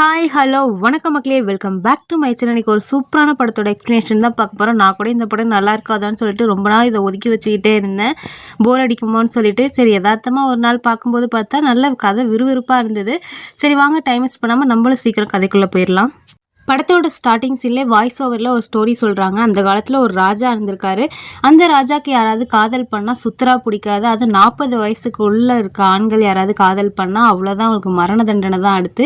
Hi hello வணக்கம் மக்களே. Welcome back to my channel இன்னைக்கு ஒரு சூப்பரான படத்தோட எக்ஸ்ப்ளனேஷன் தான் பார்க்க போகிறோம் நான் கூட இந்த படம் நல்லா இருக்காதான்னு சொல்லிட்டு ரொம்ப நாள் இதை ஒதுக்கி வச்சுக்கிட்டே இருந்தேன். போர் அடிக்குமோன்னு சொல்லிட்டு. சரி யதார்த்தமாக ஒரு நாள் பார்க்கும்போது பார்த்தா நல்ல கதை விறுவிறுப்பாக இருந்தது. சரி வாங்க டைம் வேஸ்ட் பண்ணாமல் நம்மளும் சீக்கிரம் கதைக்குள்ளே போயிடலாம். படத்தோட ஸ்டார்டிங் வாய்ஸ் ஓவரில் ஒரு ஸ்டோரி சொல்கிறாங்க அந்த காலத்தில் ஒரு ராஜா இருந்திருக்காரு. அந்த ராஜாக்கு யாராவது காதல் பண்ணால் சுத்தரா பிடிக்காது. அது நாற்பது வயசுக்கு உள்ளே இருக்க ஆண்கள் யாராவது காதல் பண்ணால் அவ்வளோதான் அவங்களுக்கு மரண தண்டனை தான் அடுத்து.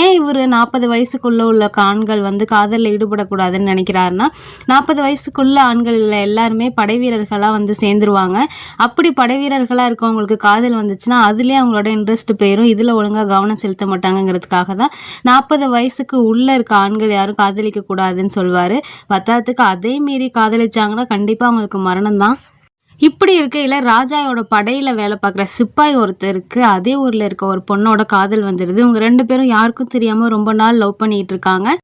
ஏன் இவர் நாற்பது வயசுக்குள்ளே உள்ள ஆண்கள் வந்து காதலில் ஈடுபடக்கூடாதுன்னு நினைக்கிறாருன்னா நாற்பது வயசுக்குள்ள ஆண்கள் எல்லாருமே படை வீரர்களாக வந்து சேர்ந்துருவாங்க. அப்படி படை வீரர்களாக இருக்கவங்களுக்கு காதல் வந்துச்சுன்னா அதுலேயே அவங்களோட இன்ட்ரெஸ்ட் போயிடும் இதில் ஒழுங்காக கவனம் செலுத்த மாட்டாங்கங்கிறதுக்காக தான் நாற்பது வயசுக்கு உள்ளே இருக்க ஆண்கள் யாரும் காதலிக்க கூடாதுன்னு சொல்வார். பத்தாத்துக்கு அதே மீறி காதலிச்சாங்கன்னா கண்டிப்பாக அவங்களுக்கு மரணம் தான். இப்படி இருக்கையில் ராஜாவோட படையில் வேலை பார்க்குற சிப்பாய் ஒருத்தருக்கு அதே ஊரில் இருக்க ஒரு பொண்ணோட காதல் வந்துடுது இவங்க ரெண்டு பேரும் யாருக்கும் தெரியாமல் ரொம்ப நாள் லவ் பண்ணிட்டு இருக்காங்க.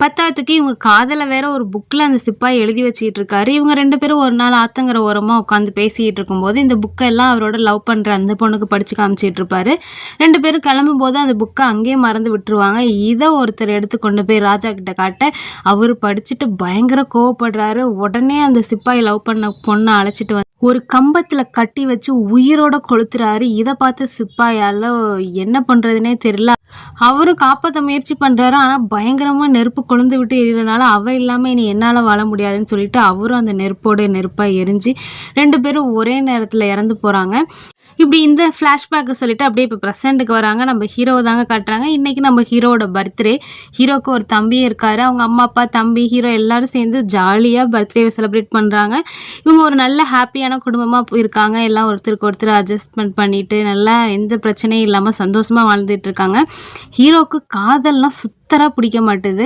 பத்தாத்துக்கு இவங்க காதலை வேற ஒரு புக்கில் அந்த சிப்பாய் எழுதி வச்சுக்கிட்டு இருக்காரு இவங்க ரெண்டு பேரும் ஒரு நாள் ஆத்தங்கிற ஓரமாக உட்காந்து பேசிக்கிட்டு இருக்கும்போது இந்த புக்கை எல்லாம் அவரோட லவ் பண்ணுற அந்த பொண்ணுக்கு படித்து காமிச்சிட்டு இருப்பாரு ரெண்டு பேரும் கிளம்பும் போது அந்த புக்கை அங்கேயே மறந்து விட்டுருவாங்க. இதை ஒருத்தர் எடுத்து கொண்டு போய் ராஜா கிட்ட காட்ட அவர் படிச்சுட்டு பயங்கர கோவப்படுறாரு. உடனே அந்த சிப்பாய் லவ் பண்ண பொண்ணை அழைச்சிட்டு வந்து ஒரு கம்பத்தில் கட்டி வச்சு உயிரோட கொளுத்துறாரு. இதை பார்த்து சிப்பாயால் என்ன பண்ணுறதுனே தெரியல. அவரும் காப்பாற்ற முயற்சி பண்ணுறாரு ஆனால் பயங்கரமாக நெருப்பு கொழுந்து விட்டு எரியறனால அவ இல்லாமல் இனி என்னால் வாழ முடியாதுன்னு சொல்லிட்டு அவரும் அந்த நெருப்போட நெருப்பாக எரிஞ்சு ரெண்டு பேரும் ஒரே நேரத்தில் இறந்து போகிறாங்க இப்படி இந்த ஃப்ளாஷ்பேக்கை சொல்லிட்டு அப்படியே இப்போ ப்ரெசென்ட்டுக்கு வராங்க. நம்ம ஹீரோவை தாங்க காட்டுறாங்க. இன்றைக்கி நம்ம ஹீரோவோட பர்த்டே ஹீரோக்கு ஒரு தம்பியும் இருக்கார். அவங்க அம்மா அப்பா தம்பி ஹீரோ எல்லாரும் சேர்ந்து ஜாலியாக பர்த்டேவை செலிப்ரேட் பண்ணுறாங்க இவங்க ஒரு நல்ல ஹாப்பியான குடும்பமாக இருக்காங்க. எல்லாம் ஒருத்தருக்கு ஒருத்தர் அட்ஜஸ்ட்மெண்ட் பண்ணிட்டு நல்லா எந்த பிரச்சனையும் இல்லாமல் சந்தோஷமாக வாழ்ந்துட்டு இருக்காங்க. ஹீரோக்கு காதல்லாம் சுத்தராக பிடிக்க மாட்டுது.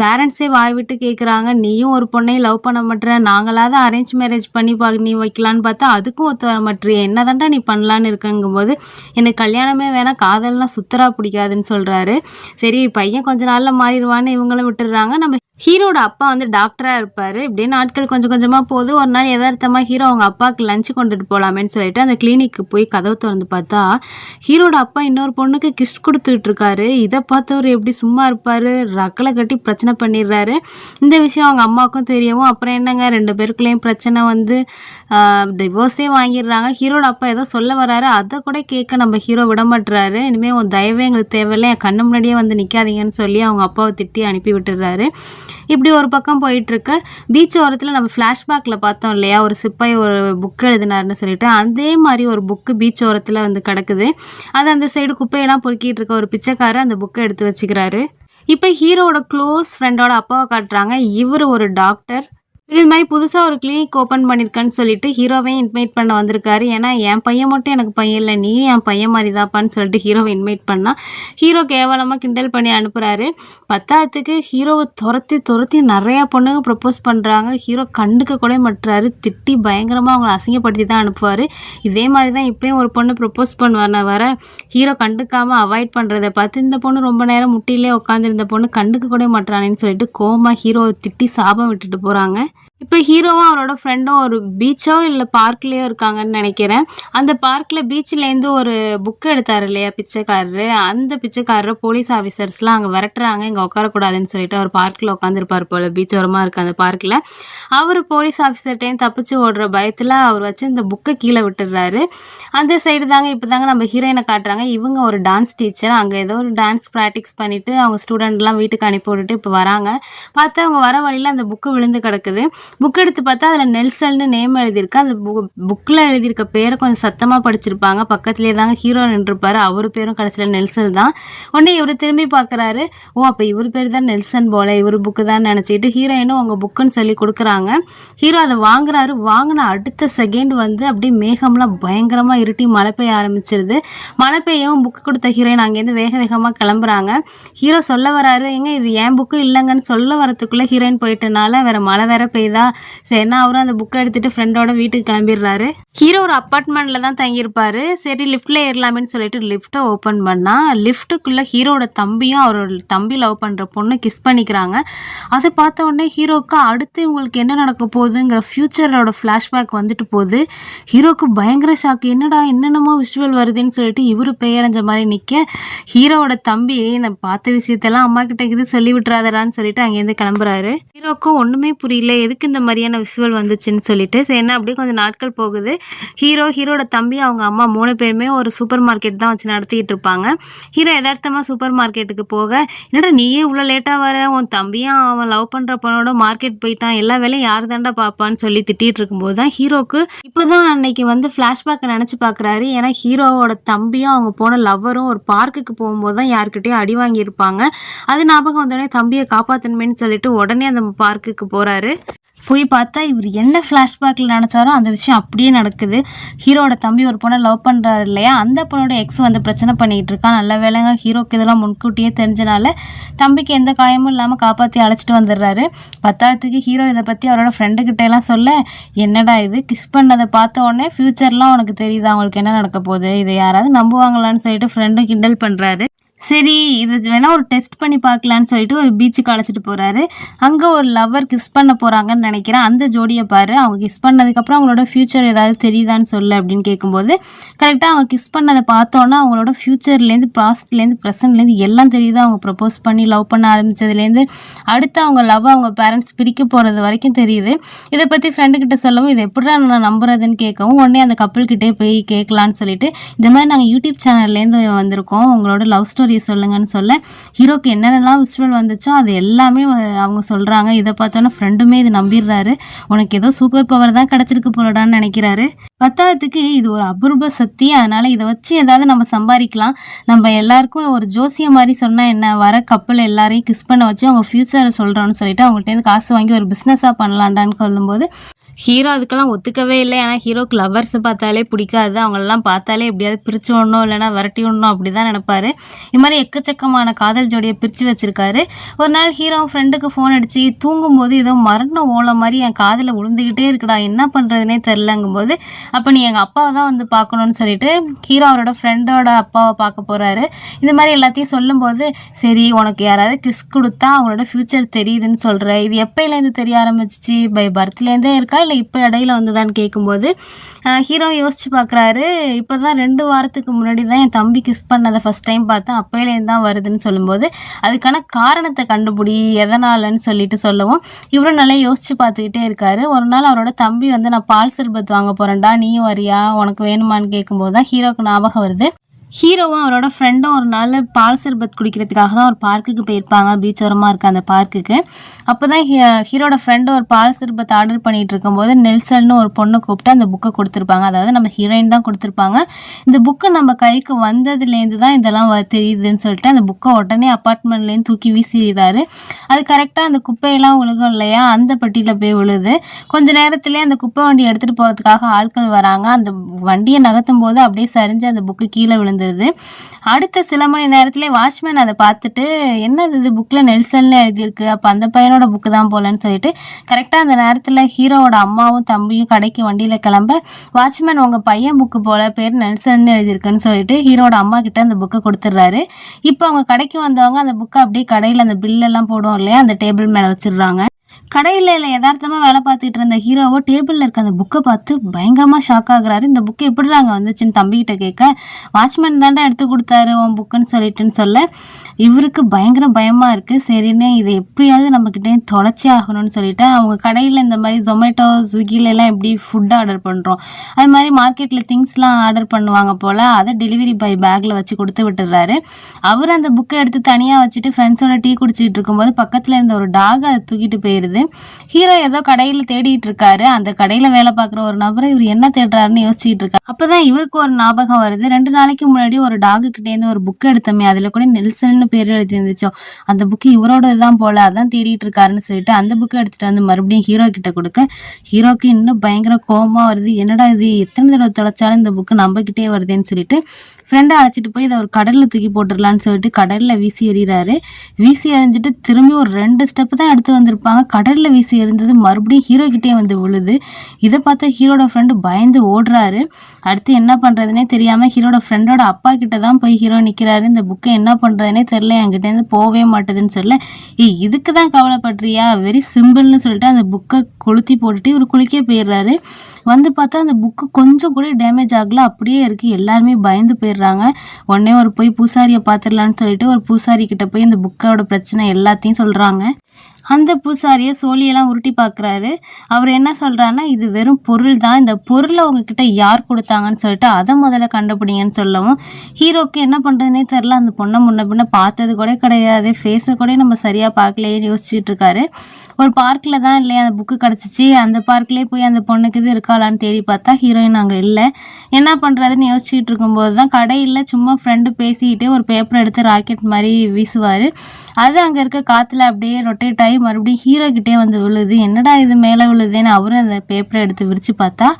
பேரண்ட்ஸே வாய் விட்டு கேட்குறாங்க நீயும் ஒரு பொண்ணையும் லவ் பண்ண மாட்டேற நாங்களாவது அரேஞ்ச் மேரேஜ் பண்ணி பா நீ வைக்கலான்னு பார்த்தா அதுக்கும் ஒத்து வர மாட்டேறிய என்னதான்டா நீ பண்ணலான்னு இருக்குங்கும்போது எனக்கு கல்யாணமே வேணாம். காதல்னால் சுத்தராக பிடிக்காதுன்னு சொல்கிறாரு சரி பையன் கொஞ்ச நாளில் மாறிடுவான்னு இவங்களும் விட்டுடுறாங்க. நம்ம ஹீரோட அப்பா வந்து டாக்டராக இருப்பார். இப்படியே நாட்கள் கொஞ்சம் கொஞ்சமாக போது. ஒரு நாள் எதார்த்தமாக ஹீரோ அவங்க அப்பாவுக்கு லஞ்சு கொண்டுட்டு போகலாமேன்னு சொல்லிட்டு அந்த கிளினிக்கு போய் கதவு திறந்து பார்த்தா ஹீரோட அப்பா இன்னொரு பொண்ணுக்கு கிஸ் கொடுத்துட்டு இருக்காரு. இதை பார்த்தவர் எப்படி சும்மா இருப்பார்? ரக்கலை கட்டி பிரச்சனை பண்ணிடுறாரு. இந்த விஷயம் அவங்க அம்மாவுக்கும் தெரியவும் அப்புறம் என்னங்க? ரெண்டு பேருக்குள்ளேயும் பிரச்சனை வந்து டிவோர்ஸே வாங்கிடுறாங்க. ஹீரோட அப்பா ஏதோ சொல்ல வராரு. அதை கூட கேட்க நம்ம ஹீரோ விட மாட்டுறாரு இனிமேல் உன் தயவே எங்களுக்கு தேவையில்லை. என் கண்ணு முன்னாடியே வந்து நிற்காதீங்கன்னு சொல்லி அவங்க அப்பாவை திட்டி அனுப்பி விட்டுடுறாரு இப்படி ஒரு பக்கம் போயிட்டுருக்கு. பீச் ஓரத்தில் நம்ம ஃப்ளாஷ்பேக்கில் பார்த்தோம் இல்லையா? ஒரு சிப்பாய் ஒரு புக் எழுதினார்னு சொல்லிட்டு. அதே மாதிரி ஒரு புக்கு பீச் ஓரத்தில் வந்து கிடக்குது. அது அந்த சைடு குப்பையெல்லாம் பொறுக்கிட்டு இருக்க ஒரு பிச்சைக்காரர் அந்த புக்கை எடுத்து வச்சுக்கிறாரு. இப்போ ஹீரோவோட க்ளோஸ் ஃப்ரெண்டோட அப்பாவை காட்டுறாங்க. இவர் ஒரு டாக்டர் இது மாதிரி புதுசாக ஒரு கிளினிக் ஓப்பன் பண்ணியிருக்கேன்னு சொல்லிட்டு ஹீரோவையும் இன்வைட் பண்ண வந்திருக்காரு. ஏன்னா என் பையன் மட்டும் எனக்கு பையன் இல்லை. நீயும் என் பையன் மாதிரி தாப்பான்னு சொல்லிட்டு ஹீரோவை இன்வைட் பண்ணால் ஹீரோ கேவலமாக கிண்டல் பண்ணி அனுப்புகிறாரு பத்தாவதுக்கு ஹீரோவை துரத்தி துரத்தி நிறையா பொண்ணுங்க ப்ரப்போஸ் பண்ணுறாங்க ஹீரோ கண்டுக்க கூட மாட்டுறாரு. திட்டி பயங்கரமாக அவங்கள அசிங்கப்படுத்தி தான் அனுப்புவார். இதே மாதிரி தான் இப்போயும் ஒரு பொண்ணு ப்ரப்போஸ் பண்ணுவார் வர ஹீரோ கண்டுக்காமல் அவாய்ட் பண்ணுறதை பார்த்து இந்த பொண்ணு ரொம்ப நேரம் முட்டிலே உட்காந்துருந்த பொண்ணு கண்டுக்க கூட மாட்டுறானேன்னு சொல்லிட்டு கோமா ஹீரோவை திட்டி சாபம் விட்டுட்டு போகிறாங்க இப்போ ஹீரோவும் அவரோட ஃப்ரெண்டும் ஒரு பீச்சோ இல்லை பார்க்லேயோ இருக்காங்கன்னு நினைக்கிறேன். அந்த பார்க்கில் பீச்சிலேருந்து ஒரு புக் எடுத்தார் இல்லையா பிச்சைக்காரரு? அந்த பிச்சைக்காரரு போலீஸ் ஆஃபீஸர்ஸ்லாம் அங்கே விரட்டுறாங்க இங்கே உட்காரக்கூடாதுன்னு சொல்லிட்டு அவர் பார்க்கில் உட்காந்துருப்பார் போல் பீச் ஓரமாக இருக்குது அந்த பார்க்கில் அவர் போலீஸ் ஆஃபீஸர்கிட்டையும் தப்பிச்சு ஓடுற பயத்தில் அவர் வச்சு இந்த புக்கை கீழே விட்டுடுறாரு. அந்த சைடு தாங்க இப்போ தாங்க நம்ம ஹீரோயினை காட்டுறாங்க. இவங்க ஒரு டான்ஸ் டீச்சர் அங்கே ஏதோ ஒரு டான்ஸ் ப்ராக்டிஸ் பண்ணிவிட்டு அவங்க ஸ்டூடெண்ட்லாம் வீட்டுக்கு அனுப்பி விட்டுட்டு இப்போ வராங்க. பார்த்து அவங்க வர வழியில் அந்த புக்கு விழுந்து கிடக்குது. புக் எடுத்து பார்த்தா அதில் நெல்சல்னு நேம் எழுதியிருக்கு. அந்த புக் புக்கில் எழுதியிருக்க பேரை கொஞ்சம் சத்தமாக படிச்சிருப்பாங்க. பக்கத்துலேயே தாங்க ஹீரோ நின்றுருப்பாரு அவர் பேரும் கடைசியில் நெல்சல் தான். உடனே இவர் திரும்பி பார்க்குறாரு. ஓ அப்போ இவர் பேர் தான் நெல்சன் போல. இவர் புக்கு தான் நினச்சிட்டு ஹீரோயினும் உங்கள் புக்குன்னு சொல்லி கொடுக்குறாங்க. ஹீரோ அதை வாங்குறாரு. வாங்கின அடுத்த செகண்ட் வந்து அப்படியே மேகம்லாம் பயங்கரமாக இருட்டி மழை பெய்ய ஆரம்பிச்சிருது. மழை பெய்யவும் புக்கு கொடுத்த ஹீரோயின் அங்கேருந்து வேக வேகமாக கிளம்புறாங்க. ஹீரோ சொல்ல வராரு. எங்க இது என் புக்கு இல்லைங்கன்னு சொல்ல வரத்துக்குள்ளே ஹீரோயின் போயிட்டனால வேற மழை வேற பெய்யுது? சரி சரினா அவரும் அந்த புக்கை எடுத்துட்டு ஃப்ரெண்டோட வீட்டுக்கு கிளம்பிடுறாரு. ஹீரோ ஒரு அப்பார்ட்மெண்ட்டில் தான் தங்கியிருப்பாரு. சரி லிஃப்ட்டில் ஏறலாமேன்னு சொல்லிட்டு லிஃப்ட்டை ஓப்பன் பண்ணால் லிஃப்ட்டுக்குள்ளே ஹீரோட தம்பியும் அவரோட தம்பி லவ் பண்ணுற பொண்ணு கிஸ் பண்ணிக்கிறாங்க. அதை பார்த்த உடனே ஹீரோக்கு அடுத்து இவங்களுக்கு என்ன நடக்க போகுதுங்கிற ஃப்யூச்சரோட ஃப்ளாஷ்பேக் வந்துட்டு போகுது. ஹீரோக்கு பயங்கர ஷாக் என்னடா என்னென்னமோ விஷுவல் வருதுன்னு சொல்லிட்டு இவரு பெயரஞ்ச மாதிரி நிற்க ஹீரோவோட தம்பி நான் பார்த்த விஷயத்தெல்லாம் அம்மா கிட்ட இது சொல்லி விட்டுறாதடான்னு சொல்லிட்டு அங்கேருந்து கிளம்புறாரு. ஹீரோக்கும் ஒன்றுமே புரியல. எதுக்கு இந்த மாதிரியான விஷுவல் வந்துச்சுன்னு சொல்லிட்டு சரி என்ன அப்படியே கொஞ்சம் நாட்கள் போகுது. ஹீரோ ஹீரோட தம்பி அவங்க அம்மா மூணு பேருமே ஒரு சூப்பர் மார்க்கெட் தான் வச்சு நடத்திட்டு இருப்பாங்க. ஹீரோ எதார்த்தமாக சூப்பர் மார்க்கெட்டுக்கு போக என்னடா நீயே இவ்வளோ லேட்டாக வர? உன் தம்பியும் அவன் லவ் பண்ணுற பொண்ணோட மார்க்கெட் போயிட்டான். எல்லா வேலையும் யார் தாண்டா பார்ப்பான்னு சொல்லி திட்டிட்டு இருக்கும்போது தான் ஹீரோக்கு இப்போ தான் அன்னைக்கு வந்து ஃப்ளாஷ்பேக்கை நினச்சி பார்க்குறாரு ஏன்னா ஹீரோவோட தம்பியும் அவங்க போன லவ்வரும் ஒரு பார்க்குக்கு போகும்போது தான் யார்கிட்டயும் அடி வாங்கியிருப்பாங்க. அது ஞாபகம் வந்தோடனே தம்பியை காப்பாற்றணுமேன்னு சொல்லிட்டு உடனே அந்த பார்க்குக்கு போகிறாரு போய் பார்த்தா இவர் என்ன ஃப்ளாஷ்பேக்கில் நினச்சாரோ அந்த விஷயம் அப்படியே நடக்குது. ஹீரோட தம்பி ஒரு பொண்ணை லவ் பண்ணுறாரு இல்லையா? அந்த பொண்ணோட எக்ஸ் வந்து பிரச்சனை பண்ணிகிட்டு இருக்கான். நல்ல வேலைங்க ஹீரோக்கு இதெல்லாம் முன்கூட்டியே தெரிஞ்சனால தம்பிக்கு எந்த காயமும் இல்லாமல் காப்பாற்றி அழைச்சிட்டு வந்துடுறாரு. பத்தாயிரத்துக்கு ஹீரோ இதை பற்றி அவரோட ஃப்ரெண்டுக்கிட்ட எல்லாம் சொல்ல என்னடா இது? கிஸ் பண்ணதை பார்த்த உடனே ஃப்யூச்சர்லாம் உனக்கு தெரியுது? அவங்களுக்கு என்ன நடக்க போகுது? இதை யாராவது நம்புவாங்களான்னு சொல்லிட்டு ஃப்ரெண்டும் கிண்டல் பண்ணுறாரு சரி இது வேணா ஒரு டெஸ்ட் பண்ணி பார்க்கலான்னு சொல்லிட்டு ஒரு பீச்சுக்கு அழைச்சிட்டு போறாரு. அங்க ஒரு லவ்வர் கிஸ் பண்ண போறாங்கன்னு நினைக்கிறேன். அந்த ஜோடியை பாரு. அவங்க கிஸ் பண்ணதுக்கப்புறம் அவங்களோட ஃபியூச்சர் ஏதாவது தெரியுதான்னு சொல்லு அப்படின்னு கேட்கும்போது கரெக்டாக அவங்க கிஸ் பண்ணதை பார்த்தோன்னா அவங்களோட ஃபியூச்சர்லேருந்து பாஸ்ட்லேருந்து ப்ரெசன்ட்லேருந்து எல்லாம் தெரியுது. அவங்க ப்ரப்போஸ் பண்ணி லவ் பண்ண ஆரம்பிச்சதுலேருந்து அடுத்து அவங்க லவ் அவங்க பேரண்ட்ஸ் பிரிக்க போகிறது வரைக்கும் தெரியுது. இதை பற்றி ஃப்ரெண்டுக்கிட்ட சொல்லவும் இது எப்படி நான் நம்புறதுன்னு கேட்கவும் உடனே அந்த கப்பல்கிட்டே போய் கேட்கலான்னு சொல்லிட்டு இந்த மாதிரி நாங்கள் யூடியூப் சேனல்லேருந்து வந்திருக்கோம். உங்களோட லவ் ஸ்டோரி சொல்லுங்கன்னு சொல்ல ஹீரோக்கு என்னென்னலாம் விஷுவல் வந்துச்சோ அது எல்லாமே அவங்க சொல்கிறாங்க இதை பார்த்தோன்னே ஃப்ரெண்டுமே இது நம்பிடுறாரு. உனக்கு ஏதோ சூப்பர் பவர் தான் கிடச்சிருக்கு போலடான்னு நினைக்கிறாரு. பத்தாவதுக்கு இது ஒரு அபூர்வ சக்தி. அதனால இதை வச்சு ஏதாவது நம்ம சம்பாதிக்கலாம். நம்ம எல்லாருக்கும் ஒரு ஜோசியம் மாதிரி சொன்னால் என்ன? வர கப்பல் எல்லாரையும் கிஸ் பண்ண வச்சு அவங்க ஃப்யூச்சரை சொல்கிறோன்னு சொல்லிட்டு அவங்கள்ட்ட காசு வாங்கி ஒரு பிஸ்னஸாக பண்ணலாண்டான்னு சொல்லும்போது ஹீரோ அதுக்கெல்லாம் ஒத்துக்கவே இல்லை. ஏன்னா ஹீரோக்கு லவ்வர்ஸ் பார்த்தாலே பிடிக்காது. அவங்களெல்லாம் பார்த்தாலே எப்படியாவது பிரிச்சு விடணும் இல்லைன்னா விரட்டி விடணும் அப்படி தான் நினைப்பாரு. இது மாதிரி எக்கச்சக்கமான காதல் ஜோடியை பிரித்து வச்சிருக்காரு. ஒரு நாள் ஹீரோ ஃப்ரெண்டுக்கு ஃபோன் அடிச்சு தூங்கும்போது ஏதோ மரண ஓலை மாதிரி என் காதில் விழுந்துக்கிட்டே இருக்குடா என்ன பண்ணுறதுனே தெரிலங்கும்போது அப்போ நீ எங்கள் அப்பாவை தான் வந்து பார்க்கணும்னு சொல்லிட்டு ஹீரோ அவரோட ஃப்ரெண்டோட அப்பாவை பார்க்க போகிறாரு இந்த மாதிரி எல்லாத்தையும் சொல்லும்போது சரி உனக்கு யாராவது கிஸ் கொடுத்தா அவங்களோட ஃப்யூச்சர் தெரியுதுன்னு சொல்கிற இது எப்போலேருந்து தெரிய ஆரம்பிச்சிச்சு? பை பர்த்லேருந்தே இருக்கா? இல்லை இப்போ இடையில வந்துதான்னு கேட்கும்போது ஹீரோ யோசிச்சு பார்க்குறாரு இப்போ தான் ரெண்டு வாரத்துக்கு முன்னாடி தான் என் தம்பி கிஸ் பண்ணதை ஃபஸ்ட் டைம் பார்த்தேன் அப்போலேருந்து தான் வருதுன்னு சொல்லும்போது அதுக்கான காரணத்தை கண்டுபிடி எதனாலன்னு சொல்லிட்டு சொல்லவும் இவரும் நல்லா யோசிச்சு பார்த்துக்கிட்டே இருக்காரு. ஒரு நாள் அவரோட தம்பி வந்து நான் பால் சர்பத் வாங்க போகிறேன்டா நீயும் வரியா? உனக்கு வேணுமான்னு கேட்கும்போது தான் ஹீரோக்கு ஞாபகம் வருது. ஹீரோவும் அவரோட ஃப்ரெண்டும் ஒரு நாள் பால் சர்பத் குடிக்கிறதுக்காக தான் ஒரு பார்க்குக்கு போயிருப்பாங்க. பீச் ஓரமாக இருக்க அந்த பார்க்குக்கு அப்போ தான் ஹீரோட ஃப்ரெண்டு ஒரு பால் சர்பத் ஆர்டர் பண்ணிகிட்டு இருக்கும்போது நெல்சல்னு ஒரு பொண்ணை கூப்பிட்டு அந்த புக்கை கொடுத்துருப்பாங்க. அதாவது நம்ம ஹீரோயின் தான் கொடுத்துருப்பாங்க. இந்த புக்கு நம்ம கைக்கு வந்ததுலேருந்து தான் இதெல்லாம் வ- தெரியுதுன்னு சொல்லிட்டு அந்த புக்கை உடனே அப்பார்ட்மெண்ட்லேருந்து தூக்கி வீசிடுறாரு. அது கரெக்டாக அந்த குப்பையெல்லாம் விழுகும் இல்லையா? அந்த பட்டியில் போய் விழுது கொஞ்ச நேரத்திலே அந்த குப்பை வண்டி எடுத்துகிட்டு போகிறதுக்காக ஆட்கள் வராங்க. அந்த வண்டியை நகர்த்தும் போது அப்படியே சரிஞ்சு அந்த புக்கு கீழே இருந்தது அடுத்த சில மணி நேரத்திலே வாட்ச்மேன் அதை பார்த்துட்டு என்னது இது புக்கில் நெல்சன்னு எழுதியிருக்கு? அப்போ அந்த பையனோட புக்கு தான் போலன்னு சொல்லிட்டு கரெக்டாக அந்த நேரத்தில் ஹீரோவோட அம்மாவும் தம்பியும் கடைக்கு வண்டியில் கிளம்ப வாட்ச்மேன் உங்கள் பையன் புக்கு போல பேர் நெல்சன்னு எழுதியிருக்குன்னு சொல்லிட்டு ஹீரோட அம்மா கிட்ட அந்த புக்கை கொடுத்துட்றாரு இப்போ அவங்க கடைக்கு வந்தவங்க அந்த புக்கை அப்படியே கடையில் அந்த பில்லெல்லாம் போடுவோம் இல்லையா? அந்த டேபிள் மேலே வச்சிடுறாங்க. கடையில் இல்லை யதார்த்தமாக வேலை பார்த்துட்டு இருந்த ஹீரோவோ டேபிளில் இருக்க அந்த புக்கை பார்த்து பயங்கரமாக ஷாக் ஆகுறாரு. இந்த புக்கு எப்படிறாங்க வந்துச்சுன்னு தம்பிக்கிட்ட கேட்க வாட்ச்மேன் தாண்டா எடுத்து கொடுத்தாரு உன் புக்குன்னு சொல்லிட்டுன்னு சொல்ல இவருக்கு பயங்கர பயமாக இருக்குது சரின்னு இதை எப்படியாவது நம்மக்கிட்டே தொலைச்சி ஆகணும்னு சொல்லிட்டு அவங்க கடையில் இந்த மாதிரி ஜொமேட்டோ ஸ்விக்கிலலாம் எப்படி ஃபுட் ஆர்டர் பண்ணுறோம் அது மாதிரி மார்க்கெட்டில் திங்ஸ்லாம் ஆர்டர் பண்ணுவாங்க போல் அதை டெலிவரி பாய் பேக்கில் வச்சு கொடுத்து விட்டுறாரு. அவர் அந்த புக்கை எடுத்து தனியாக வச்சுட்டு ஃப்ரெண்ட்ஸோட டீ குடிச்சிட்டு இருக்கும்போது பக்கத்தில் இருந்த ஒரு டாக் அதை தூக்கிட்டு போயிடுது ஹீரோ ஏதோ கடையில் தேடிட்டு இருக்காரு. அந்த கடையில் வேலை பார்க்குற ஒரு நபரை இவர் என்ன தேடுறாருன்னு யோசிச்சுட்டு இருக்காரு. அப்பதான் இவருக்கு ஒரு ஞாபகம் வருது. ரெண்டு நாளைக்கு முன்னாடி ஒரு டாகு கிட்டேருந்து ஒரு புக் எடுத்தோமே அதில் கூட நெல்சன்னு பேர் எழுதி இருந்துச்சோ அந்த புக்கு இவரோட தான் போல அதான் தேடிட்டு இருக்காருன்னு சொல்லிட்டு அந்த புக்கை எடுத்துட்டு வந்து மறுபடியும் ஹீரோ கிட்ட கொடுக்க. ஹீரோக்கு இன்னும் பயங்கர கோபமாக வருது. என்னடா இது எத்தனை தடவை தொலைச்சாலும் இந்த புக்கு நம்பக்கிட்டே வருதுன்னு சொல்லிட்டு ஃப்ரெண்டை அழைச்சிட்டு போய் இதை ஒரு கடலில் தூக்கி போட்டுடலான்னு சொல்லிட்டு கடலில் வீசி எறிகிறாரு. வீசி எறிஞ்சிட்டு திரும்பி ஒரு ரெண்டு ஸ்டெப்பு தான் எடுத்து வந்திருப்பாங்க. கடலில் வீசி இருந்தது மறுபடியும் ஹீரோ கிட்டே வந்து விழுது. இதை பார்த்த ஹீரோட ஃப்ரெண்டு பயந்து ஓடுறாரு. அடுத்து என்ன பண்ணுறதுனே தெரியாமல் ஹீரோட ஃப்ரெண்டோட அப்பா கிட்ட தான் போய் ஹீரோ நிற்கிறாரு இந்த புக்கை என்ன பண்ணுறதுனே தெரில என்கிட்டேருந்து போகவே மாட்டேதுன்னு சொல்ல ஏய் இதுக்கு தான் கவலைப்படுறியா? வெரி சிம்பிள்னு சொல்லிட்டு அந்த புக்கை கொளுத்தி போட்டுட்டு இவர் குளிக்க போயிடுறாரு. வந்து பார்த்தா அந்த புக்கு கொஞ்சம் கூட டேமேஜ் ஆகல. அப்படியே இருக்குது எல்லாருமே பயந்து போயிடுறாங்க. உடனே ஒரு போய் பூசாரியை பார்த்துடலான்னு சொல்லிட்டு ஒரு பூசாரி கிட்ட போய் இந்த புக்கோட பிரச்சனை எல்லாத்தையும் சொல்கிறாங்க அந்த பூசாரியை சோழியெல்லாம் உருட்டி பார்க்குறாரு. அவர் என்ன சொல்கிறாருன்னா இது வெறும் பொருள் தான். இந்த பொருளை உங்ககிட்ட யார் கொடுத்தாங்கன்னு சொல்லிட்டு அதை முதல்ல கண்டுபிடிங்கன்னு சொல்லவும் ஹீரோக்கு என்ன பண்ணுறதுனே தெரில அந்த பொண்ணை முன்ன பின்ன பார்த்தது கூட கிடையாது. ஃபேஸை கூட நம்ம சரியாக பார்க்கலையேன்னு யோசிச்சுட்டு இருக்காரு. ஒரு பார்க்கில் தான் இல்லையா அந்த புக்கு கிடச்சிச்சு. அந்த பார்க்லேயே போய் அந்த பொண்ணுக்கு இது இருக்காளான்னு தேடி பார்த்தா ஹீரோயின் அங்கே இல்லை. என்ன பண்ணுறதுன்னு யோசிச்சுட்டு இருக்கும்போது தான் கடையில் சும்மா ஃப்ரெண்டு பேசிக்கிட்டு ஒரு பேப்பர் எடுத்து ராக்கெட் மாதிரி வீசுவார். அது அங்கே இருக்க காற்றுல அப்படியே ரொட்டேட் ஆகி மறுபடியும் ஹீரோ கிட்டே வந்து விழுது. என்னடா இது மேலே விழுதுன்னு அவரும் அந்த பேப்பரை எடுத்து விரித்து பார்த்தா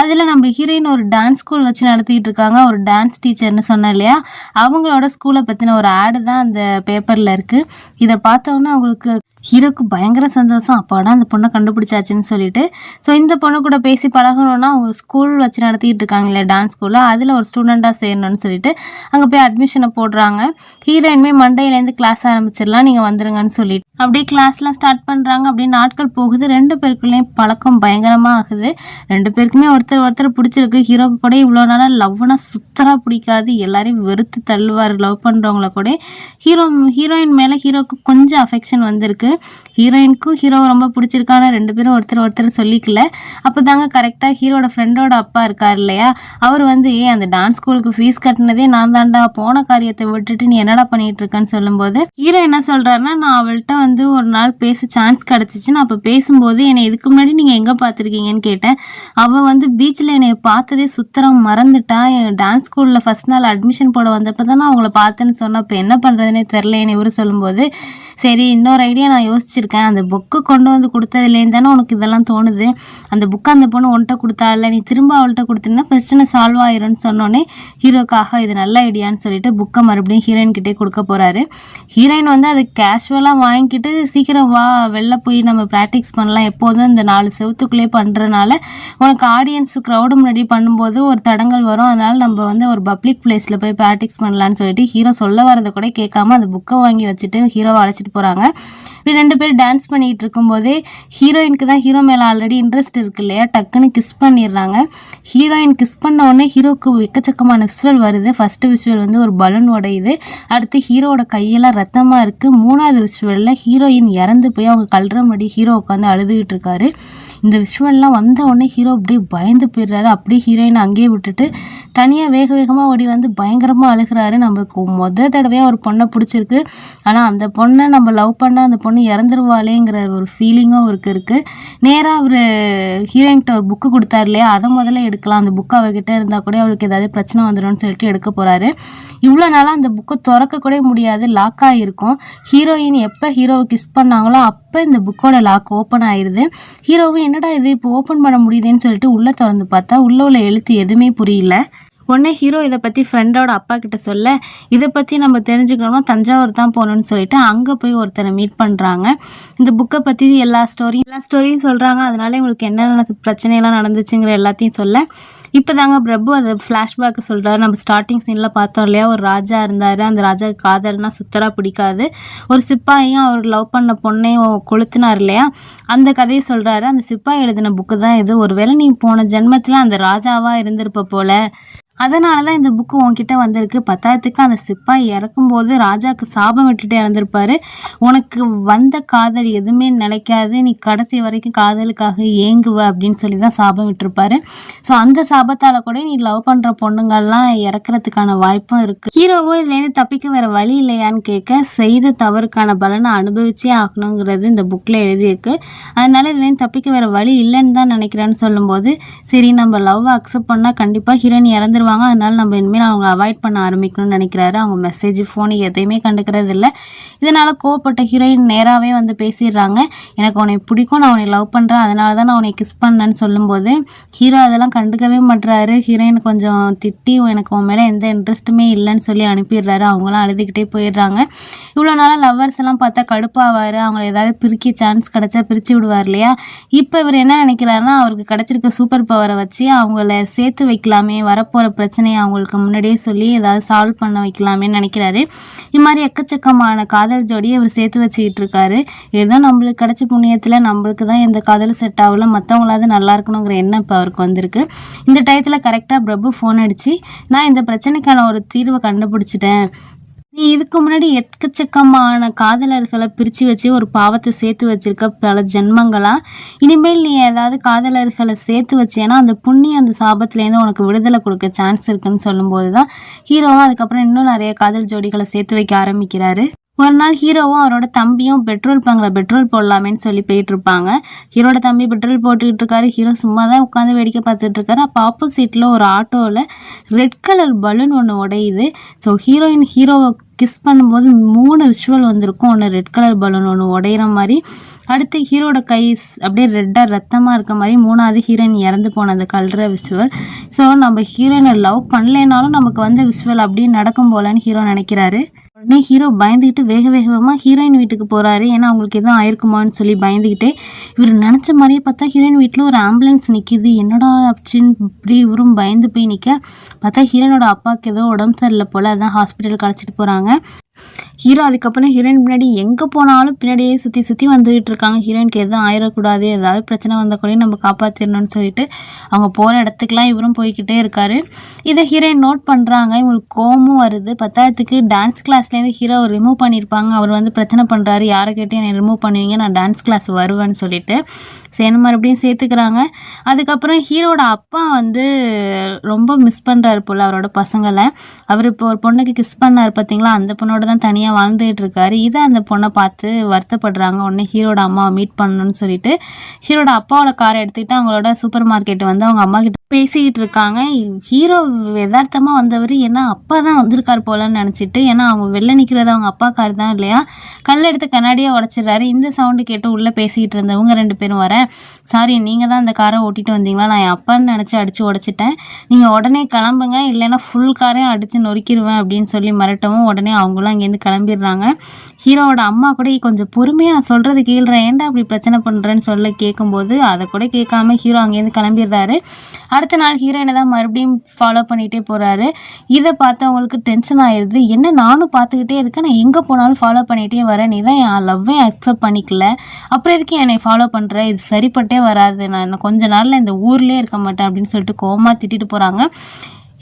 அதில் நம்ம ஹீரோயின் ஒரு டான்ஸ் ஸ்கூல் வச்சு நடத்திக்கிட்டு இருக்காங்க. ஒரு டான்ஸ் டீச்சர்னு சொன்னேன் இல்லையா? அவங்களோட ஸ்கூலை பற்றின ஒரு ஆடு தான் அந்த பேப்பரில் இருக்குது இதை பார்த்தோன்னே அவங்களுக்கு ஹீரோக்கு பயங்கர சந்தோஷம். அப்பாடா அந்த பொண்ணை கண்டுபிடிச்சாச்சுன்னு சொல்லிட்டு. ஸோ இந்த பொண்ணு கூட பேசி பழகணும்னா அவங்க ஸ்கூல் வச்சு நடத்திட்டு இருக்காங்க இல்லையா டான்ஸ் ஸ்கூலில் அதில் ஒரு ஸ்டூடெண்ட்டாக சேரணும்னு சொல்லிட்டு அங்கே போய் அட்மிஷனை போடுறாங்க. ஹீரோயின்மே மண்டேலேருந்து கிளாஸ் ஆரம்பிச்சிடலாம் நீங்கள் வந்துருங்கன்னு சொல்லிட்டு. அப்படியே கிளாஸ்லாம் ஸ்டார்ட் பண்ணுறாங்க அப்படியே நாட்கள் போகுது. ரெண்டு பேருக்குள்ளேயும் பழக்கம் பயங்கரமாக ஆகுது. ரெண்டு பேருக்குமே ஒருத்தர் ஒருத்தர் பிடிச்சிருக்கு. ஹீரோக்கு கூட இவ்வளோ நாளாக லவ்னா சுத்தராக பிடிக்காது. எல்லாரையும் வெறுத்து தள்ளுவார் லவ் பண்ணுறவங்கள கூட. ஹீரோ ஹீரோயின் மேலே ஹீரோக்கு கொஞ்சம் அஃபெக்ஷன் வந்திருக்கு. ஹீரோயினுக்கும் ஹீரோ ரொம்ப பிடிச்சிருக்கான ரெண்டு பேரும் ஒருத்தர் ஒருத்தர் சொல்லிக்கல. அப்போ தாங்க கரெக்டாக ஹீரோட ஃப்ரெண்டோட அப்பா இருக்கார் இல்லையா? அவர் வந்து ஏ அந்த டான்ஸ் ஸ்கூலுக்கு ஃபீஸ் கட்டினதே நான் தாண்டா போன காரியத்தை விட்டுட்டு நீ என்னடா பண்ணிட்டு இருக்கன்னு சொல்லும்போது ஹீரோ என்ன சொல்கிறாருன்னா நான் அவள்கிட்ட வந்து ஒரு நாள் பேச சான்ஸ் கிடச்சிச்சு நான் அப்போ பேசும்போது என்னை இதுக்கு முன்னாடி நீங்கள் எங்கே பார்த்துருக்கீங்கன்னு கேட்டேன். அவள் வந்து பீச்சில் என்னை பார்த்ததே சுத்தரம் மறந்துட்டா. என் டான்ஸ் ஸ்கூலில் ஃபஸ்ட் நாள் அட்மிஷன் போட வந்தப்போ தான் நான் அவங்கள பார்த்தேன்னு சொன்னேன் இப்போ என்ன பண்ணுறதுனே தெரிலன்னு இவர் சொல்லும்போது சரி இன்னொரு ஐடியா நான் நான் யோசிச்சிருக்கேன். அந்த புக்கு கொண்டு வந்து கொடுத்ததுலேருந்து தானே உனக்கு இதெல்லாம் தோணுது. அந்த புக்கை அந்த பொண்ணு உன்கிட்ட கொடுத்தால நீ திரும்ப அவள்கிட்ட கொடுத்தீங்கன்னா பிரச்சனை சால்வ் ஆயிரும்னு சொன்னோன்னே ஹீரோக்காக இது நல்ல ஐடியான்னு சொல்லிட்டு புக்கை மறுபடியும் ஹீரோயின் கிட்டே கொடுக்க போகிறாரு ஹீரோயின் வந்து அதை கேஷுவலாக வாங்கிக்கிட்டு சீக்கிரம் வா வெளில போய் நம்ம ப்ராக்டிஸ் பண்ணலாம். எப்போதும் இந்த நாலு செவத்துக்குள்ளேயே பண்ணுறனால உனக்கு ஆடியன்ஸ் க்ரௌடு முன்னாடி பண்ணும்போது ஒரு தடங்கள் வரும். அதனால் நம்ம வந்து ஒரு பப்ளிக் பிளேஸில் போய் ப்ராக்டிஸ் பண்ணலான்னு சொல்லிட்டு ஹீரோ சொல்ல வரதை கூட கேட்காம அந்த புக்கை வாங்கி வச்சுட்டு ஹீரோவை அழைச்சிட்டு போகிறாங்க இப்படி ரெண்டு பேரும் டான்ஸ் பண்ணிகிட்டு இருக்கும்போதே ஹீரோயினுக்கு தான் ஹீரோ மேலே ஆல்ரெடி இன்ட்ரெஸ்ட் இருக்கு இல்லையா? டக்குன்னு கிஸ் பண்ணிடுறாங்க. ஹீரோயின் கிஸ் பண்ண உடனே ஹீரோக்கு எக்கச்சக்கமான விஸ்வல் வருது. ஃபஸ்ட்டு விஷுவல் வந்து ஒரு பலூன் உடையுது. அடுத்து ஹீரோவோட கையெல்லாம் ரத்தமாக இருக்குது மூணாவது விஷுவலில் ஹீரோயின் இறந்து போய் அவங்க கல்ற முன்னாடி ஹீரோ உட்காந்து அழுதுகிட்டு இருக்காரு. இந்த விஷுவல்லாம் வந்த உடனே ஹீரோ அப்படியே பயந்து போயிடுறாரு. அப்படியே ஹீரோயினை அங்கேயே விட்டுட்டு தனியாக வேக வேகமாக ஓடி வந்து பயங்கரமாக அழுகிறாரு. நம்மளுக்கு முத தடவையாக ஒரு பொண்ணை பிடிச்சிருக்கு. ஆனால் அந்த பொண்ணை நம்ம லவ் பண்ணால் அந்த பொண்ணு இறந்துருவாளேங்கிற ஒரு ஃபீலிங்கும் அவருக்கு இருக்குது நேராக அவர் ஹீரோயின்கிட்ட ஒரு புக்கு கொடுத்தாரு இல்லையா? அதை முதல்ல எடுக்கலாம். அந்த புக்கு அவகிட்ட இருந்தால் கூட அவளுக்கு ஏதாவது பிரச்சனை வந்துடும்னு சொல்லிட்டு எடுக்க போகிறாரு இவ்வளோ நாளாக அந்த புக்கை திறக்க கூட முடியாது. லாக் ஆகிருக்கும் ஹீரோயின் எப்போ ஹீரோவை கிஸ் பண்ணாங்களோ அப்போ இந்த புக்கோட லாக் ஓப்பன் ஆயிடுது ஹீரோவும் என்னடா இது? இப்போ ஓப்பன் பண்ண முடியுதுன்னு சொல்லிட்டு உள்ளே திறந்து பார்த்தா உள்ள உள்ள எழுத்து எதுவுமே புரியல. உடனே ஹீரோ இதை பற்றி ஃப்ரெண்டோட அப்பா கிட்ட சொல்ல இதை பற்றி நம்ம தெரிஞ்சுக்கணும்னா தஞ்சாவூர் தான் போகணும்னு சொல்லிட்டு அங்கே போய் ஒருத்தரை மீட் பண்ணுறாங்க இந்த புக்கை பற்றி எல்லா ஸ்டோரியும் எல்லா ஸ்டோரியும் சொல்கிறாங்க அதனால இவங்களுக்கு என்னென்ன பிரச்சனையெல்லாம் நடந்துச்சுங்கிற எல்லாத்தையும் சொல்ல இப்போ தாங்க பிரபு அதை ஃப்ளாஷ்பேக்கு சொல்கிறாரு நம்ம ஸ்டார்டிங் சீனில் பார்த்தோம் இல்லையா? ஒரு ராஜா இருந்தார். அந்த ராஜா காதல்னா சுத்தராக பிடிக்காது. ஒரு சிப்பாயும் அவர் லவ் பண்ண பொண்ணையும் கொளுத்துனார் இல்லையா? அந்த கதையை சொல்கிறாரு அந்த சிப்பாய் எழுதின புக்கு தான் இது. ஒருவேளை நீ போன ஜென்மத்தில் அந்த ராஜாவாக இருந்திருப்ப போல. அதனால தான் இந்த புக்கு உன்கிட்ட வந்திருக்கு. பத்தாயிரத்துக்கு அந்த சிப்பாய் இறக்கும்போது ராஜாவுக்கு சாபம் விட்டுட்டு இறந்துருப்பாரு. உனக்கு வந்த காதல் எதுவுமே நினைக்காது. நீ கடைசி வரைக்கும் காதலுக்காக ஏங்குவ அப்படின்னு சொல்லி தான் சாபம் விட்டுருப்பாரு. ஸோ அந்த ஆபத்தால கூட நீ லவ் பண்ணுற பொண்ணுங்கள்லாம் இறக்குறதுக்கான வாய்ப்பும் இருக்குது ஹீரோவோ இதுலேருந்து தப்பிக்க வேற வழி இல்லையான்னு கேட்க செய்த தவறுக்கான பலனை அனுபவிச்சே ஆகணுங்கிறது இந்த புக்கில் எழுதியிருக்கு. அதனால இதுலேருந்து தப்பிக்க வேற வழி இல்லைன்னு தான் நினைக்கிறேன்னு சொல்லும்போது சரி நம்ம லவ் அக்செப்ட் பண்ணால் கண்டிப்பாக ஹீரோயின் இறந்துருவாங்க. அதனால நம்ம இனிமேல் அவங்க அவாய்ட் பண்ண ஆரம்பிக்கணும்னு நினைக்கிறாரு. அவங்க மெசேஜ் ஃபோன் எதையுமே கண்டுக்கிறது இல்லை. இதனால் கோவப்பட்ட ஹீரோயின் நேராகவே வந்து பேசிடுறாங்க. எனக்கு உன்னை பிடிக்கும் நான் உன்னை லவ் பண்ணுறேன் அதனால தான் நான் உன்னை கிஸ் பண்ணேன்னு சொல்லும்போது ஹீரோ அதெல்லாம் கண்டுக்கவே பண்ணுறாரு ஹீரோயின் கொஞ்சம் திட்டி எனக்கு உன் மேலே எந்த இன்ட்ரெஸ்ட்டுமே இல்லைன்னு சொல்லி அனுப்பிடுறாரு. அவங்களாம் அழுதுகிட்டே போயிடுறாங்க. இவ்வளோ நாளாக லவ்வர்ஸ் எல்லாம் பார்த்தா கடுப்பாவார். அவங்கள ஏதாவது பிரிக்க சான்ஸ் கிடச்சா பிரித்து விடுவார் இல்லையா? இப்போ இவர் என்ன நினைக்கிறாருன்னா அவருக்கு கிடச்சிருக்க சூப்பர் பவரை வச்சு அவங்கள சேர்த்து வைக்கலாமே வரப்போகிற பிரச்சனையை அவங்களுக்கு முன்னாடியே சொல்லி ஏதாவது சால்வ் பண்ண வைக்கலாமேன்னு நினைக்கிறாரு. இது மாதிரி எக்கச்சக்கமான காதல் ஜோடியை அவர் சேர்த்து வச்சுக்கிட்டு இருக்காரு. ஏதோ நம்மளுக்கு கிடச்ச புண்ணியத்தில் நம்மளுக்கு தான் எந்த காதலும் செட் ஆகல. மற்றவங்களாவது நல்லா இருக்கணுங்கிற எண்ணம் இப்போ அவருக்கு வந்திருக்கு. இந்த டயத்தில் கரெக்டாக பிரபு ஃபோன் அடித்து நான் இந்த பிரச்சனைக்கான ஒரு தீர்வை கண்டுபிடிச்சிட்டேன். நீ இதுக்கு முன்னாடி எக்கச்சக்கமான காதலர்களை பிரித்து வச்சு ஒரு பாவத்தை சேர்த்து வச்சிருக்க பல ஜென்மங்களா? இனிமேல் நீ ஏதாவது காதலர்களை சேர்த்து வச்சேன்னா அந்த புண்ணியம் அந்த சாபத்துலேருந்து உனக்கு விடுதலை கொடுக்க சான்ஸ் இருக்குன்னு சொல்லும்போது தான் ஹீரோவும் அதுக்கப்புறம் இன்னும் நிறைய காதல் ஜோடிகளை சேர்த்து வைக்க ஆரம்பிக்கிறாரு. ஒரு நாள் ஹீரோவும் அவரோட தம்பியும் பெட்ரோல் பங்கில் பெட்ரோல் போடலாமேன்னு சொல்லி போயிட்டு இருப்பாங்க ஹீரோட தம்பி பெட்ரோல் போட்டுக்கிட்டு இருக்காரு ஹீரோ சும்மா தான் உட்காந்து வேடிக்கை பார்த்துட்டு இருக்காரு அப்போ ஆப்போசிட்டில் ஒரு ஆட்டோவில் ரெட் கலர் பலூன் ஒன்று உடையுது. ஸோ ஹீரோயின் ஹீரோவை கிஸ் பண்ணும்போது மூணு விஷுவல் வந்திருக்கும். ஒன்று ரெட் கலர் பலூன் ஒன்று உடையிற மாதிரி. அடுத்து ஹீரோட கை அப்படியே ரெட்டாக ரத்தமாக இருக்க மாதிரி மூணாவது ஹீரோயின் இறந்து போன அந்த கல்ற விஷுவல் ஸோ நம்ம ஹீரோயினை லவ் பண்ணலைனாலும் நமக்கு வந்த விஷுவல் அப்படியே நடக்கும் போலன்னு ஹீரோ நினைக்கிறாரு. உடனே ஹீரோ பயந்துக்கிட்டு வேக வேகமாக ஹீரோயின் வீட்டுக்கு போகிறாரு ஏன்னா அவங்களுக்கு எதுவும் ஆயிருக்குமான்னு சொல்லி பயந்துக்கிட்டு இவர் நினச்ச மாதிரியே பார்த்தா ஹீரோயின் வீட்டில் ஒரு ஆம்புலன்ஸ் நிற்கிது என்னடா அப்படின்னு இப்படி இவரும் பயந்து போய் நிற்க பார்த்தா ஹீரோனோட அப்பாவுக்கு ஏதோ உடம்பு சரியில்லை போல் அதான் ஹாஸ்பிட்டலுக்கு அழைச்சிட்டு போகிறாங்க ஹீரோ அதுக்கப்புறம் ஹீரோயின் பின்னாடி எங்கே போனாலும் பின்னாடியே சுற்றி சுற்றி வந்துகிட்டு இருக்காங்க. ஹீரோயினுக்கு எதுவும் ஆயிடக்கூடாது ஏதாவது பிரச்சனை வந்தால் கூட நம்ம காப்பாற்றிடணும்னு சொல்லிட்டு அவங்க போகிற இடத்துக்குலாம் இவரும் போய்கிட்டே இருக்காரு. இதை ஹீரோயின் நோட் பண்ணுறாங்க இவங்களுக்கு கோமும் வருது. பத்தாயிரத்துக்கு டான்ஸ் கிளாஸ்லேருந்து ஹீரோ ரிமூவ் பண்ணியிருப்பாங்க. அவர் வந்து பிரச்சனை பண்ணுறாரு யாரை கேட்டு என்னை ரிமூவ் பண்ணுவீங்க? நான் டான்ஸ் கிளாஸ் வருவேன்னு சொல்லிட்டு. சேனு மறுபடியும் சேர்த்துக்கிறாங்க. அதுக்கப்புறம் ஹீரோட அப்பா வந்து ரொம்ப மிஸ் பண்ணுறாரு போல் அவரோட பசங்களை. அவர் இப்போ ஒரு பொண்ணுக்கு கிஸ் பண்ணார் பார்த்தீங்களா அந்த பொண்ணோட தான் தனியாக வாழ்ந்துகிட்டு இருக்காரு. இதை அந்த பொண்ணை பார்த்து வருத்தப்படுறாங்க. உடனே ஹீரோட அம்மாவை மீட் பண்ணணும்னு சொல்லிட்டு ஹீரோட அப்பாவோட காரை எடுத்துக்கிட்டு அவங்களோட சூப்பர் மார்க்கெட் வந்து அவங்க அம்மா கிட்ட பேசிக்கிட்டு இருக்காங்க ஹீரோ யதார்த்தமாக வந்தவர். ஏன்னா அப்பா தான் வந்திருக்கார் போலன்னு நினச்சிட்டு ஏன்னா அவங்க வெளில நிற்கிறது அவங்க அப்பா கார் தான் இல்லையா? கல் எடுத்து கண்ணாடியாக உடச்சிடுறாரு. இந்த சவுண்டு கேட்டு உள்ளே பேசிக்கிட்டு இருந்தவங்க ரெண்டு பேரும் வர சாரி நீங்கள் தான் அந்த காரை ஓட்டிகிட்டு வந்தீங்களா? நான் என் அப்பான்னு நினச்சி அடித்து உடச்சிட்டேன். நீங்கள் உடனே கிளம்புங்க. இல்லைன்னா ஃபுல் காரையும் அடித்து நொறுக்கிடுவேன் அப்படின்னு சொல்லி மிரட்டவும் உடனே அவங்களும் அங்கேருந்து கிளம்பிடுறாங்க. ஹீரோவோட அம்மா கூட கொஞ்சம் பொறுமையாக நான் சொல்கிறது கேள்றேன். ஏன்டா அப்படி பிரச்சனை பண்ணுறேன்னு சொல்ல கேட்கும்போது அதை கூட கேட்காம ஹீரோ அங்கேருந்து கிளம்பிடுறாரு. அடுத்த நாள் ஹீரோயினை தான் மறுபடியும் ஃபாலோ பண்ணிகிட்டே போகிறாரு இதை பார்த்து அவங்களுக்கு டென்ஷன் ஆயிடுது என்ன நானும் பார்த்துக்கிட்டே இருக்கேன். நான் எங்கே போனாலும் ஃபாலோ பண்ணிகிட்டே வரேன். நீ தான் என் லவ்வே அக்செப்ட் பண்ணிக்கல. அப்புறம் எதுக்கு என்னை ஃபாலோ பண்ணுற இது சரிப்பட்டே வராது. நான் இன்னும் கொஞ்ச நாளில் இந்த ஊர்லேயே இருக்க மாட்டேன் அப்படின்னு சொல்லிட்டு கோமா திட்டிட்டு போகிறாங்க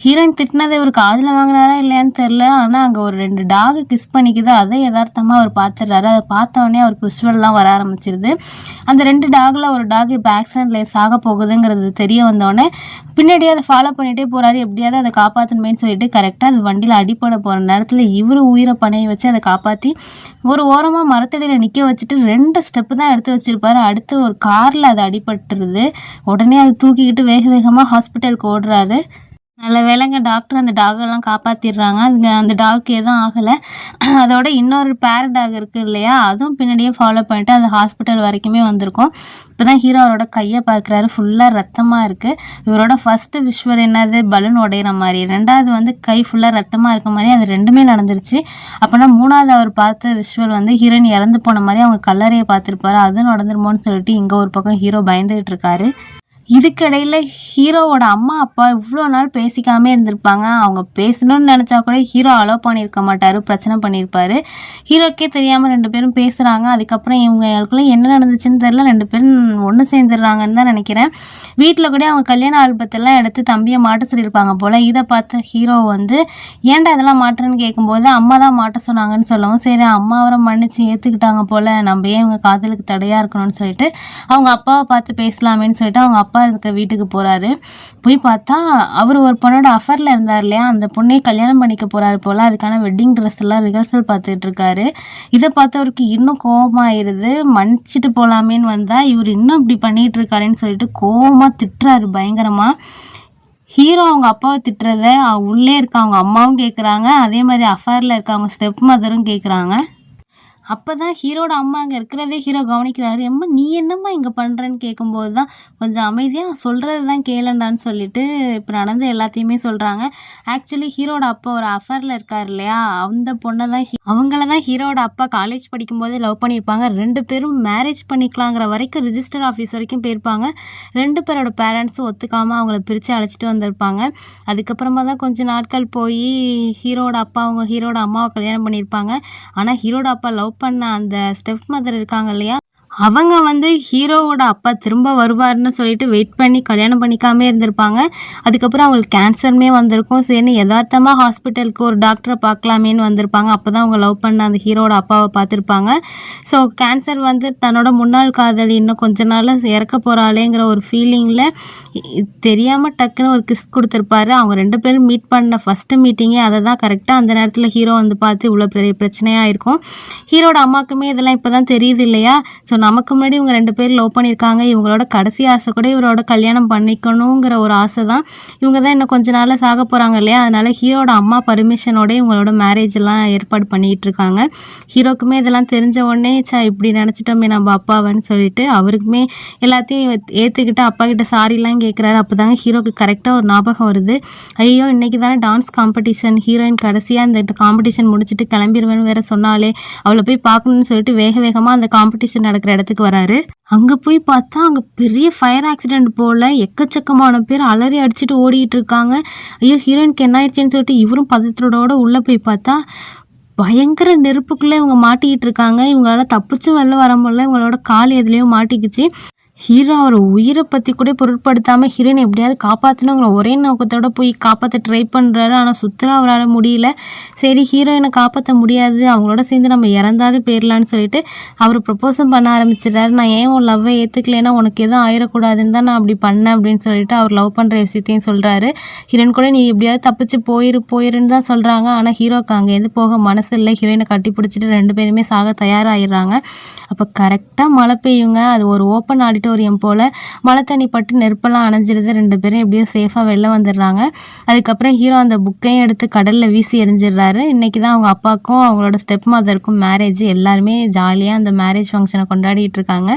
ஹீரோயின் திட்டினதை ஒரு காதில் வாங்கினாரா இல்லையான்னு தெரில ஆனால் அங்கே ஒரு ரெண்டு டாகு கிஸ் பண்ணிக்குது. அதை யதார்த்தமாக அவர் பார்த்துடுறாரு. அதை பார்த்தோடனே அவருக்கு விஷுவல்லாம் வர ஆரம்பிச்சிருது. அந்த ரெண்டு டாகில் ஒரு டாக் இப்போ ஆக்சிடென்ட்ல சாக போகுதுங்கிறது தெரிய வந்தோடனே பின்னாடியே அதை ஃபாலோ பண்ணிகிட்டே போகிறாரு எப்படியாவது அதை காப்பாற்றணுமேன்னு சொல்லிட்டு கரெக்டாக அது வண்டியில் அடிப்பட போகிற நேரத்தில் இவர் உயிரை பணையை வச்சு அதை காப்பாற்றி ஒரு ஓரமாக மரத்தடியில் நிற்க வச்சுட்டு ரெண்டு ஸ்டெப்பு தான் எடுத்து வச்சுருப்பாரு. அடுத்து ஒரு காரில் அது அடிபட்டுருது. உடனே அது தூக்கிக்கிட்டு வேக வேகமாக ஹாஸ்பிட்டலுக்கு ஓடுறாரு. நல்ல வேளைங்க டாக்டர் அந்த டாகெல்லாம் காப்பாற்றிடுறாங்க அதுங்க அந்த டாக்கு எதுவும் ஆகலை. அதோட இன்னொரு பேர டாக் இருக்குது இல்லையா? அதுவும் பின்னாடியே ஃபாலோ பண்ணிட்டு அந்த ஹாஸ்பிட்டல் வரைக்குமே வந்திருக்கும். இப்போ தான் ஹீரோ அவரோட கையை பார்க்குறாரு. ஃபுல்லாக ரத்தமாக இருக்குது இவரோட ஃபஸ்ட்டு விஷுவல் என்னது? பலூன் உடையிற மாதிரி. ரெண்டாவது வந்து கை ஃபுல்லாக ரத்தமாக இருக்க மாதிரி. அது ரெண்டுமே நடந்துருச்சு. அப்போனா மூணாவது அவர் பார்த்த விஷுவல் வந்து ஹீரோயின் இறந்து போன மாதிரி. அவங்க கல்லறையை பார்த்துருப்பாரு. அதுவும் நடந்துருமோன்னு சொல்லிட்டு இங்கே ஒரு பக்கம் ஹீரோ பயந்துகிட்டு இருக்காரு. இதுக்கிடையில் ஹீரோவோட அம்மா அப்பா இவ்வளோ நாள் பேசிக்காமே இருந்திருப்பாங்க. அவங்க பேசணும்னு நினச்சா கூட ஹீரோ அலோவ் பண்ணியிருக்க மாட்டார் பிரச்சனை பண்ணியிருப்பாரு. ஹீரோக்கே தெரியாமல் ரெண்டு பேரும் பேசுகிறாங்க அதுக்கப்புறம் இவங்களுக்குள்ள என்ன நடந்துச்சுன்னு தெரில ரெண்டு பேரும் ஒன்று சேர்ந்துடுறாங்கன்னு தான் நினைக்கிறேன். வீட்டில் கூட அவங்க கல்யாண ஆல்பத்தெல்லாம் எடுத்து தம்பியை மாட்ட சொல்லியிருப்பாங்க போல். இதை பார்த்த ஹீரோ வந்து ஏன்டா இதெல்லாம் மாட்டுறேன்னு கேட்கும்போது அம்மா தான் மாட்ட சொன்னாங்கன்னு சொல்லவும் சரி அம்மா அவரை மன்னிச்சு ஏற்றுக்கிட்டாங்க போல். நம்ம ஏன் இவங்க காதலுக்கு தடையாக இருக்கணும்னு சொல்லிட்டு அவங்க அப்பாவை பார்த்து பேசலாமேன்னு சொல்லிட்டு அவங்க அப்பா இருக்க வீட்டுக்கு போகிறாரு போய் பார்த்தா அவர் ஒரு பொண்ணோட அஃபரில் இருந்தார் இல்லையா? அந்த பொண்ணை கல்யாணம் பண்ணிக்க போகிறாரு போல். அதுக்கான வெட்டிங் ட்ரெஸ் எல்லாம் ரிஹர்சல் பார்த்துட்டு இருக்காரு. இதை பார்த்தவருக்கு இன்னும் கோபமாயிருது மன்னிச்சிட்டு போகலாமேன்னு வந்தால் இவர் இன்னும் இப்படி பண்ணிகிட்டு இருக்காருன்னு சொல்லிட்டு கோபமாக திட்டுறாரு பயங்கரமாக ஹீரோ அவங்க அப்பாவை திட்டுறத உள்ளே இருக்க அவங்க அம்மாவும் கேட்குறாங்க அதே மாதிரி அஃபேரில் இருக்க அவங்க ஸ்டெப் மதரும் கேட்குறாங்க அப்போ தான் ஹீரோட அம்மா அங்கே இருக்கிறதே ஹீரோ கவனிக்கிறாரு. எம்மா நீ என்னம்மா இங்கே பண்ணுறேன்னு கேட்கும்போது தான் கொஞ்சம் அமைதியாக நான் சொல்கிறது தான் கேளண்டான்னு சொல்லிட்டு இப்போ நடந்த எல்லாத்தையுமே சொல்கிறாங்க ஆக்சுவலி ஹீரோட அப்பா ஒரு அஃபரில் இருக்கார் இல்லையா? அந்த பொண்ணை தான் ஹீ- அவங்கள தான் ஹீரோட அப்பா காலேஜ் படிக்கும்போதே லவ் பண்ணியிருப்பாங்க. ரெண்டு பேரும் மேரேஜ் பண்ணிக்கலாங்கிற வரைக்கும் ரிஜிஸ்டர் ஆஃபீஸ் வரைக்கும் போயிருப்பாங்க. ரெண்டு பேரோட பேரண்ட்ஸும் ஒத்துக்காமல் அவங்கள பிரித்து அழைச்சிட்டு வந்திருப்பாங்க. அதுக்கப்புறமா தான் கொஞ்ச நாட்கள் போய் ஹீரோட அப்பா அவங்க ஹீரோட அம்மாவை கல்யாணம் பண்ணியிருப்பாங்க. ஆனால் ஹீரோட அப்பா லவ் பண்ண அந்த ஸ்டெப் மதர் இருக்காங்க இல்லையா? அவங்க வந்து ஹீரோவோட அப்பா திரும்ப வருவார்னு சொல்லிட்டு வெயிட் பண்ணி கல்யாணம் பண்ணிக்காமே இருந்திருப்பாங்க. அதுக்கப்புறம் அவங்களுக்கு கேன்சருமே வந்திருக்கும். சரின்னு யதார்த்தமாக ஹாஸ்பிட்டலுக்கு ஒரு டாக்டரை பார்க்கலாமேன்னு வந்திருப்பாங்க. அப்போ தான் அவங்க லவ் பண்ண அந்த ஹீரோட அப்பாவை பார்த்துருப்பாங்க. ஸோ கேன்சர் வந்து தன்னோட முன்னாள் காதலி இன்னும் கொஞ்ச நாள் இறக்க போகிறாளேங்கிற ஒரு ஃபீலிங்கில் தெரியாமல் டக்குன்னு ஒரு கிஸ் கொடுத்துருப்பாரு. அவங்க ரெண்டு பேரும் மீட் பண்ண ஃபஸ்ட்டு மீட்டிங்கே அதை தான் கரெக்டாக அந்த நேரத்தில் ஹீரோ வந்து பார்த்து இவ்வளோ பெரிய பிரச்சனையாக இருக்கும். ஹீரோட அம்மாக்குமே இதெல்லாம் இப்போ தான் தெரியுது இல்லையா? ஸோ நமக்கு முன்னாடி இவங்க ரெண்டு பேரும் லவ் பண்ணியிருக்காங்க. இவங்களோட கடைசி ஆசை கூட இவரோட கல்யாணம் பண்ணிக்கணுங்கிற ஒரு ஆசை தான். இவங்க தான் இன்னும் கொஞ்ச நாளில் சாக போகிறாங்க இல்லையா? அதனால் ஹீரோட அம்மா பர்மிஷனோட இவங்களோட மேரேஜ் எல்லாம் ஏற்பாடு பண்ணிகிட்டு இருக்காங்க. ஹீரோக்குமே இதெல்லாம் தெரிஞ்ச உடனே சா இப்படி நினச்சிட்டோமே நம்ம அப்பாவன்னு சொல்லிட்டு அவருக்குமே எல்லாத்தையும் ஏற்றுக்கிட்டு அப்பா கிட்ட சாரிலாம் கேட்குறாரு அப்போ தாங்க ஹீரோக்கு கரெக்டாக ஒரு ஞாபகம் வருது. ஐயோ இன்னைக்கு தானே டான்ஸ் காம்படிஷன் ஹீரோயின் கடைசியாக இந்த காம்படிஷன் முடிச்சுட்டு கிளம்பிடுவேன்னு வேற சொன்னாலே அவளை போய் பார்க்கணும்னு சொல்லிட்டு வேக வேகமாக அந்த காம்படிஷன் நடக்கிற இடத்துக்கு வராரு. அங்கே போய் பார்த்தா அங்கே பெரிய ஃபயர் ஆக்சிடென்ட் போல் எக்கச்சக்கமான பேர் அலறி அடிச்சுட்டு ஓடிட்டு இருக்காங்க. ஐயோ ஹீரோயினுக்கு என்ன ஆயிடுச்சுன்னு சொல்லிட்டு இவரும் பதத்தோட உள்ளே போய் பார்த்தா பயங்கர நெருப்புக்குள்ளே இவங்க மாட்டிக்கிட்டு இருக்காங்க. இவங்களால தப்பிச்சும் வெளில வர முடியல. இவங்களோட கால் எதுலேயோ மாட்டிக்கிச்சு. ஹீரோ அவர் உயிரை பற்றி கூட பொருட்படுத்தாமல் ஹீரோயின் எப்படியாவது காப்பாற்றணுங்கிற ஒரே நோக்கத்தோட போய் காப்பாற்ற ட்ரை பண்ணுறாரு ஆனால் சுத்தராக அவரால் முடியல. சரி ஹீரோயினை காப்பாற்ற முடியாது. அவங்களோட சேர்ந்து நம்ம இறந்தாது போயிடலான்னு சொல்லிட்டு அவர் ப்ரப்போஸும் பண்ண ஆரம்பிச்சிடுறாரு. நான் ஏன் உன் லவ்வை ஏற்றுக்கலைன்னா உனக்கு எதுவும் ஆயிடக்கூடாதுன்னு தான் நான் அப்படி பண்ணேன் அப்படின்னு சொல்லிட்டு அவர் லவ் பண்ணுற விஷயத்தையும் சொல்கிறாரு ஹீரோயின் கூட நீ எப்படியாவது தப்பிச்சு போயிரு போயிருன்னு தான் சொல்கிறாங்க ஆனால் ஹீரோக்கு அங்கேருந்து போக மனசு இல்லை. ஹீரோயினை கட்டி பிடிச்சிட்டு ரெண்டு பேருமே சாக தயாராகிடுறாங்க அப்போ கரெக்டாக மழை பெய்யுங்க. அது ஒரு ஓப்பன் ஆடிட்டோரியம் போல் மழை தண்ணி பட்டு நெருப்பெல்லாம் அணைஞ்சிருது. ரெண்டு பேரும் எப்படியோ சேஃபாக வெளில வந்துடுறாங்க. அதுக்கப்புறம் ஹீரோ அந்த புக்கையும் எடுத்து கடலில் வீசி எறிஞ்சிடுறாரு இன்றைக்கி தான் அவங்க அப்பாவுக்கும் அவங்களோட ஸ்டெப் மதருக்கும் மேரேஜ் எல்லாருமே ஜாலியாக அந்த மேரேஜ் ஃபங்க்ஷனை கொண்டாடிட்டு இருக்காங்க.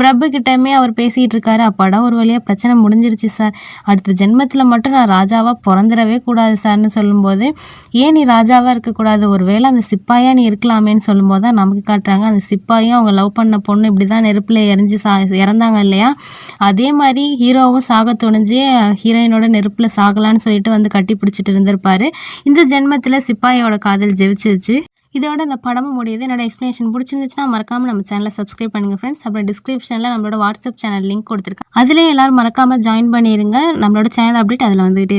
பிரபு கிட்டமே அவர் பேசிகிட்டு இருக்காரு. அப்பாடா ஒரு வழியாக பிரச்சனை முடிஞ்சிருச்சு சார் அடுத்த ஜென்மத்தில் மட்டும் நான் ராஜாவாக பிறந்துடவே கூடாது சார்னு சொல்லும்போது ஏன் நீ ராஜாவாக இருக்கக்கூடாது ஒருவேளை அந்த சிப்பாயாக நீ இருக்கலாமேன்னு சொல்லும்போது தான் நமக்கு காட்டுறாங்க. அந்த சிப்பாயும் அவங்க லவ் பண்ண பொண்ணு இப்படி தான் நெருப்பில் எரிஞ்சு சா இறந்தாங்க இல்லையா? அதே மாதிரி ஹீரோவும் சாக துணிஞ்சு ஹீரோயினோட நெருப்பில் சாகலான்னு சொல்லிட்டு வந்து கட்டி பிடிச்சிட்டு இருந்திருப்பாரு. இந்த ஜென்மத்தில் சிப்பாயோட காதல் ஜெயிச்சிருச்சு இதோட இந்த படமும் முடியுது. என்னோட எக்ஸ்ப்ளனேஷன் பிடிச்சிருந்துச்சுன்னா மறக்காம நம்ம சேனலை சப்ஸ்கிரைப் பண்ணுங்க ஃப்ரெண்ட்ஸ் அப்புறம் டிஸ்கிரிப்ஷனில் நம்மளோட வாட்ஸ்அப் சேனல் லிங்க் கொடுத்துருக்கேன். அதுலேயும் எல்லாரும் மறக்காமல் ஜாயின் பண்ணிடுங்க நம்மளோட சேனல் அப்டேட் அதில் வந்துகிட்டே